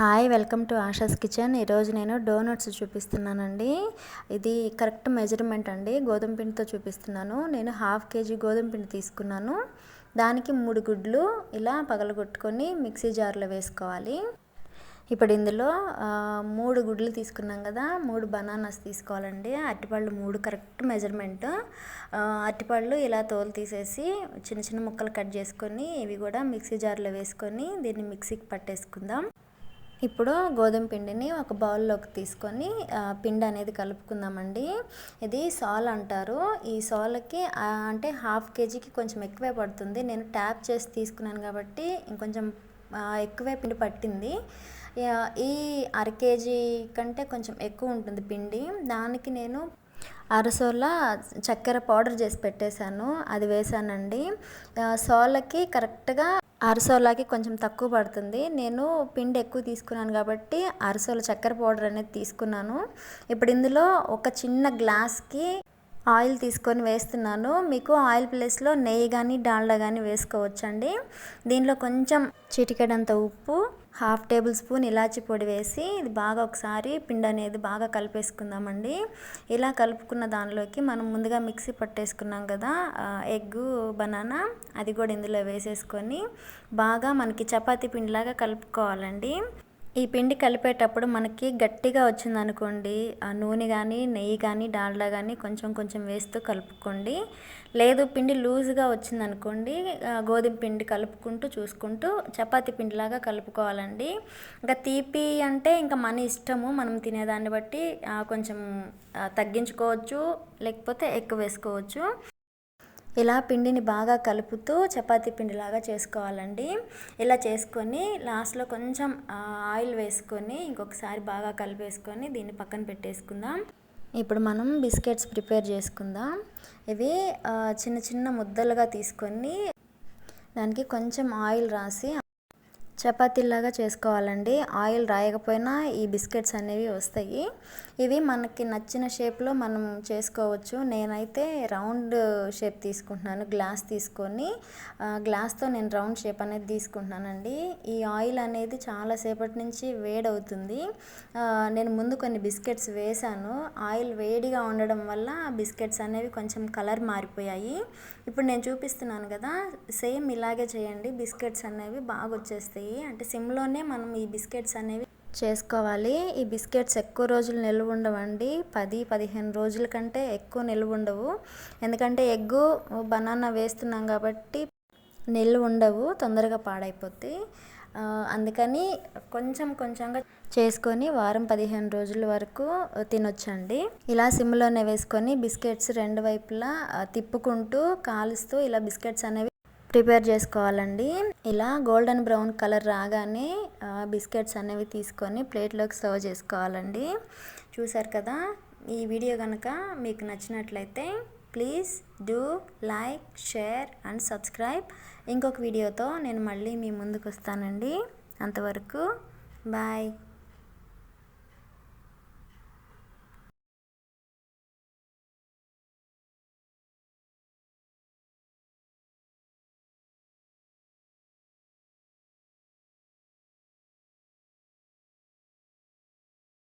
Hi welcome to Asha's kitchen. ఈరోజు నేను donuts చూపిస్తున్నానండి. ఇది కరెక్ట్ మెజర్మెంట్ అండి. గోధుమ పిండితో చూపిస్తున్నాను. నేను హాఫ్ కేజీ గోధుమ పిండి తీసుకున్నాను. దానికి మూడు గుడ్లు ఇలా పగలగొట్టుకొని మిక్సీ జార్లో వేసుకోవాలి. ఇప్పుడు ఇందులో మూడు గుడ్లు తీసుకున్నాం కదా మూడు బనానాస్ తీసుకోవాలండి. అరటిపళ్ళు మూడు కరెక్ట్ మెజర్మెంట్. అరటిపళ్ళు ఇలా తోలు తీసేసి చిన్న చిన్న ముక్కలు కట్ చేసుకొని ఇవి కూడా మిక్సీ జార్లో వేసుకొని దీన్ని మిక్సీకి పట్టేసుకుందాం. ఇప్పుడు గోధుమ పిండిని ఒక బౌల్లోకి తీసుకొని పిండి అనేది కలుపుకుందామండి. ఇది సాల్ అంటారు. ఈ సాల్కి అంటే హాఫ్ కేజీకి కొంచెం ఎక్కువే పడుతుంది. నేను ట్యాప్ చేసి తీసుకున్నాను కాబట్టి ఇంకొంచెం ఎక్కువే పిండి పట్టింది. ఈ అర కేజీ కంటే కొంచెం ఎక్కువ ఉంటుంది పిండి. దానికి నేను అరసోల చక్కెర పౌడర్ చేసి పెట్టేశాను అది వేసానండి సోలకి కరెక్ట్గా అరసోలాకి కొంచెం తక్కువ పడుతుంది. నేను పిండి ఎక్కువ తీసుకున్నాను కాబట్టి అరసోల చక్కెర పౌడర్ అనేది తీసుకున్నాను. ఇప్పుడు ఇందులో ఒక చిన్న గ్లాస్కి ఆయిల్ తీసుకొని వేస్తున్నాను. మీకు ఆయిల్ ప్లేస్లో నెయ్యి కానీ డాల్డా కానీ వేసుకోవచ్చండి. దీనిలో కొంచెం చిటికెడంత ఉప్పు హాఫ్ టేబుల్ స్పూన్ ఇలాచి పొడి వేసి ఇది బాగా ఒకసారి పిండి అనేది బాగా కలిపేసుకుందామండి. ఇలా కలుపుకున్న దానిలోకి మనం ముందుగా మిక్సీ పట్టేసుకున్నాం కదా ఎగ్గు బనానా అది కూడా ఇందులో వేసేసుకొని బాగా మనకి చపాతీ పిండిలాగా కలుపుకోవాలండి. ఈ పిండి కలిపేటప్పుడు మనకి గట్టిగా వచ్చిందనుకోండి ఆ నూనె కానీ నెయ్యి కానీ డాల్డా కానీ కొంచెం కొంచెం వేస్తూ కలుపుకోండి. లేదు పిండి లూజ్గా వచ్చిందనుకోండి గోధుమ పిండి కలుపుకుంటూ చూసుకుంటూ చపాతీ పిండిలాగా కలుపుకోవాలండి. ఇంకా తీపి అంటే ఇంకా మన ఇష్టము మనం తినేదాన్ని బట్టి కొంచెం తగ్గించుకోవచ్చు లేకపోతే ఎక్కువ వేసుకోవచ్చు. ఇలా పిండిని బాగా కలుపుతూ చపాతీ పిండిలాగా చేసుకోవాలండి. ఇలా చేసుకొని లాస్ట్లో కొంచెం ఆయిల్ వేసుకొని ఇంకొకసారి బాగా కలిపేసుకొని దీన్ని పక్కన పెట్టేసుకుందాం. ఇప్పుడు మనం బిస్కెట్స్ ప్రిపేర్ చేసుకుందాం. ఇవి చిన్న చిన్న ముద్దలుగా తీసుకొని దానికి కొంచెం ఆయిల్ రాసి చపాతీలాగా చేసుకోవాలండి. ఆయిల్ రాయకపోయినా ఈ బిస్కెట్స్ అనేవి వస్తాయి. ఇవి మనకి నచ్చిన షేప్లో మనం చేసుకోవచ్చు. నేనైతే రౌండ్ షేప్ తీసుకుంటున్నాను. గ్లాస్ తీసుకొని గ్లాస్తో నేను రౌండ్ షేప్ అనేది తీసుకుంటున్నానండి. ఈ ఆయిల్ అనేది చాలాసేపటి నుంచి వేడవుతుంది. నేను ముందు కొన్ని బిస్కెట్స్ వేశాను. ఆయిల్ వేడిగా ఉండడం వల్ల బిస్కెట్స్ అనేవి కొంచెం కలర్ మారిపోయాయి. ఇప్పుడు నేను చూపిస్తున్నాను కదా సేమ్ ఇలాగే చేయండి. బిస్కెట్స్ అనేవి బాగా వచ్చేస్తాయి అంటే సిమ్లోనే మనం ఈ బిస్కెట్స్ అనేవి చేసుకోవాలి. ఈ బిస్కెట్స్ ఎక్కువ రోజులు నిల్వ ఉండవండి. పది పదిహేను రోజుల కంటే ఎక్కువ నిల్వ ఉండవు. ఎందుకంటే ఎగ్గు బనానా వేస్తున్నాం కాబట్టి నిల్వ ఉండవు తొందరగా పాడైపోతాయి. అందుకని కొంచెం కొంచెంగా చేసుకొని వారం పదిహేను రోజుల వరకు తినొచ్చండి. ఇలా సిమ్లోనే వేసుకొని బిస్కెట్స్ రెండు వైపులా తిప్పుకుంటూ కాలుస్తూ ఇలా బిస్కెట్స్ అనేవి ప్రిపేర్ చేసుకోవాలండి. ఇలా గోల్డెన్ బ్రౌన్ కలర్ రాగానే బిస్కెట్స్ అనేవి తీసుకొని ప్లేట్లోకి సర్వ్ చేసుకోవాలండి. చూసారు కదా ఈ వీడియో కనుక మీకు నచ్చినట్లయితే please do like share and subscribe. ఇంకొక వీడియోతో నేను మళ్ళీ మీ ముందుకు వస్తానండి. అంతవరకు బాయ్.